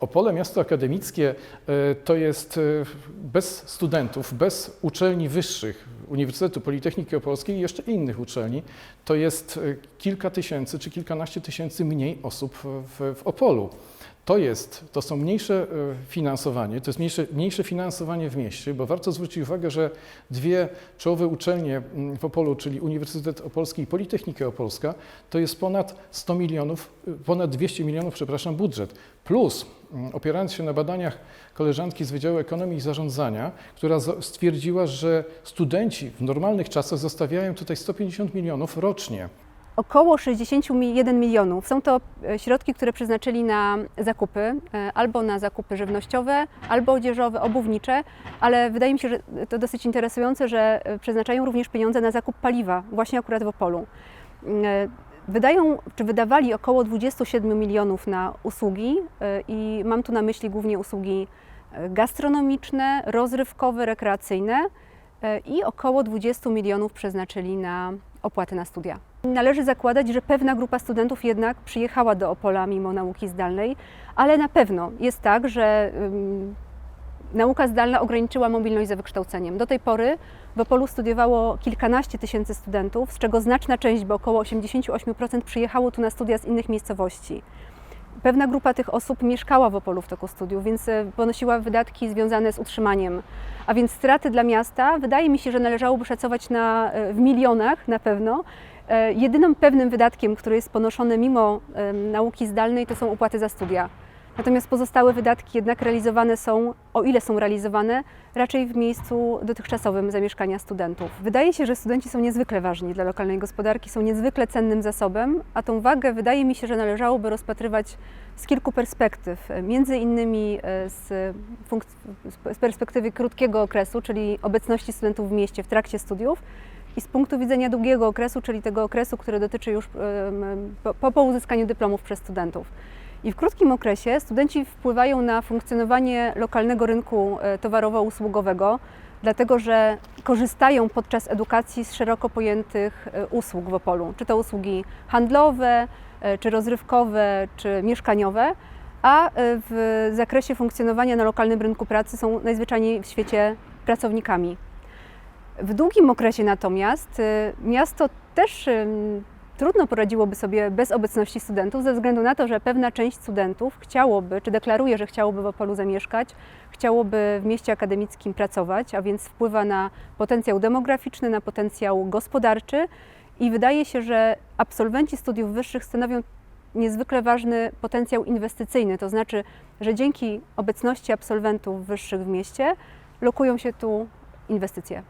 Opole Miasto Akademickie e, to jest e, bez studentów, bez uczelni wyższych, Uniwersytetu Politechniki Opolskiej i jeszcze innych uczelni, to jest e, kilka tysięcy czy kilkanaście tysięcy mniej osób w, w Opolu. To jest, to są mniejsze e, finansowanie, to jest mniejsze, mniejsze finansowanie w mieście, bo warto zwrócić uwagę, że dwie czołowe uczelnie mm, w Opolu, czyli Uniwersytet Opolski i Politechnika Opolska, to jest ponad 100 milionów, e, ponad 200 milionów, przepraszam, budżet. Plus, mm, opierając się na badaniach koleżanki z Wydziału Ekonomii i Zarządzania, która stwierdziła, że studenci w normalnych czasach zostawiają tutaj 150 milionów rocznie. Około 61 milionów. Są to e, środki, które przeznaczyli na zakupy, e, albo na zakupy żywnościowe, albo odzieżowe, obuwnicze, ale wydaje mi się, że to dosyć interesujące, że e, przeznaczają również pieniądze na zakup paliwa, właśnie akurat w Opolu. E, Wydają, czy wydawali około 27 milionów na usługi i mam tu na myśli głównie usługi gastronomiczne, rozrywkowe, rekreacyjne i około 20 milionów przeznaczyli na opłaty na studia. Należy zakładać, że pewna grupa studentów jednak przyjechała do Opola mimo nauki zdalnej, ale na pewno jest tak, że ym, nauka zdalna ograniczyła mobilność za wykształceniem. Do tej pory w Opolu studiowało kilkanaście tysięcy studentów, z czego znaczna część, bo około 88% przyjechało tu na studia z innych miejscowości. Pewna grupa tych osób mieszkała w Opolu w toku studiów, więc e, ponosiła wydatki związane z utrzymaniem. A więc straty dla miasta wydaje mi się, że należałoby szacować na, e, w milionach na pewno. E, Jedynym pewnym wydatkiem, który jest ponoszony mimo nauki zdalnej, to są opłaty za studia. Natomiast pozostałe wydatki jednak realizowane są, o ile są realizowane, raczej w miejscu dotychczasowym zamieszkania studentów. Wydaje się, że studenci są niezwykle ważni dla lokalnej gospodarki, są niezwykle cennym zasobem, a tą wagę wydaje mi się, że należałoby rozpatrywać z kilku perspektyw. Między innymi e, z, z perspektywy krótkiego okresu, czyli obecności studentów w mieście w trakcie studiów, i z punktu widzenia długiego okresu, czyli tego okresu, który dotyczy już po, po, uzyskaniu dyplomów przez studentów. I w krótkim okresie studenci wpływają na funkcjonowanie lokalnego rynku e, towarowo-usługowego, dlatego że korzystają podczas edukacji z szeroko pojętych e, usług w Opolu, czy to usługi handlowe, e, czy rozrywkowe, czy mieszkaniowe, a w zakresie funkcjonowania na lokalnym rynku pracy są najzwyczajniej w świecie pracownikami. W długim okresie natomiast y, miasto też ym, trudno poradziłoby sobie bez obecności studentów, ze względu na to, że pewna część studentów chciałoby, czy deklaruje, że chciałoby w Opolu zamieszkać, chciałoby w mieście akademickim pracować, a więc wpływa na potencjał demograficzny, na potencjał gospodarczy i wydaje się, że absolwenci studiów wyższych stanowią niezwykle ważny potencjał inwestycyjny, to znaczy, że dzięki obecności absolwentów wyższych w mieście lokują się tu inwestycje.